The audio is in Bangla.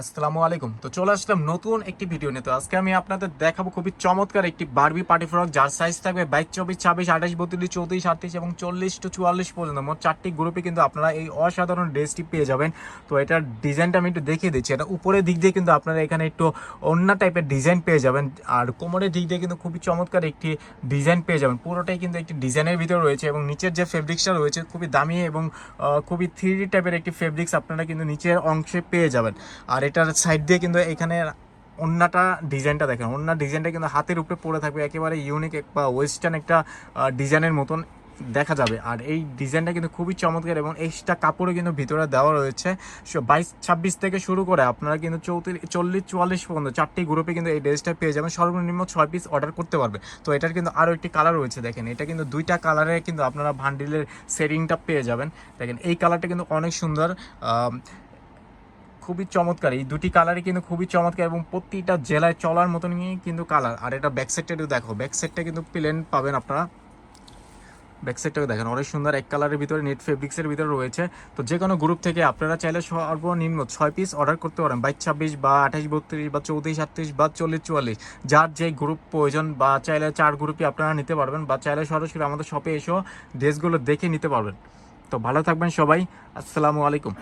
আসসালামু আলাইকুম। তো চলে আসলাম নতুন একটি ভিডিও নিয়ে। তো আজকে আমি আপনাদের দেখাবো খুবই চমৎকার একটি বারবি পার্টি ফ্রক যার সাইজ থাকবে বাইশ, চব্বিশ, ছাব্বিশ, আঠাশ, বত্রিশ, চৌত্রিশ, আটত্রিশ এবং চল্লিশ টু চুয়াল্লিশ পর্যন্ত মোট চারটি গ্রুপে কিন্তু আপনারা এই অসাধারণ ড্রেসটি পেয়ে যাবেন। তো এটার ডিজাইনটা আমি একটু দেখিয়ে দিচ্ছি। এটা উপরের দিক দিয়ে কিন্তু আপনারা এখানে একটু অন্য টাইপের ডিজাইন পেয়ে যাবেন। আর কোমরের দিক দিয়ে কিন্তু খুবই চমৎকার একটি ডিজাইন পেয়ে যাবেন। পুরোটাই কিন্তু একটি ডিজাইনের ভিতরে রয়েছে এবং নিচের যে ফেব্রিক্সটা রয়েছে খুবই দামি এবং খুবই থ্রি টাইপের একটি ফেব্রিক্স আপনারা কিন্তু নিচের অংশে পেয়ে যাবেন। আর এটার সাইড দিয়ে কিন্তু এখানে অন্যটা ডিজাইনটা দেখেন। অন্য ডিজাইনটা কিন্তু হাতের উপরে পড়ে থাকবে, একেবারে ইউনিক বা ওয়েস্টার্ন একটা ডিজাইনের মতন দেখা যাবে। আর এই ডিজাইনটা কিন্তু খুবই চমৎকার এবং এক্সট্রা কাপড়ও কিন্তু ভিতরে দেওয়া রয়েছে। বাইশ, ছাব্বিশ থেকে শুরু করে আপনারা কিন্তু চৌত্রিশ চল্লিশ, চুয়াল্লিশ পর্যন্ত চারটি গ্রুপে কিন্তু এই ড্রেসটা পেয়ে যাবেন। সর্বনিম্ন ছয় পিস অর্ডার করতে পারবে। তো এটার কিন্তু আরও একটি কালার রয়েছে দেখেন। এটা কিন্তু দুইটা কালারে কিন্তু আপনারা ভান্ডিলের সেটিংটা পেয়ে যাবেন। দেখেন, এই কালারটা কিন্তু অনেক সুন্দর। খুবই চমৎকার। এই দুটি কালারই কিন্তু খুবই চমৎকার এবং প্রতিটা জেলায় চলার মতনই কিন্তু কালার আর এটা ব্যাক সাইডটা একটু দেখো ব্যাক সাইডটা কিন্তু প্লেন পাবেন আপনারা। ব্যাক সাইডটাকে দেখেন, অনেক সুন্দর এক কালারের ভিতরে নেট ফেব্রিক্সের ভিতরে রয়েছে। তো যে কোনো গ্রুপ থেকে আপনারা চাইলে সর্বনিম্ন ছয় পিস অর্ডার করতে পারেন। বাইশ, ছাব্বিশ বা আঠাশ, বত্রিশ বা চৌত্রিশ, আটত্রিশ বা চল্লিশ, চুয়াল্লিশ। যার যে গ্রুপ প্রয়োজন বা চাইলে চার গ্রুপই আপনারা নিতে পারবেন বা চাইলে সরাসরি আমাদের শপে এসেও ড্রেসগুলো দেখে নিতে পারবেন। তো ভালো থাকবেন সবাই। আসসালামু আলাইকুম।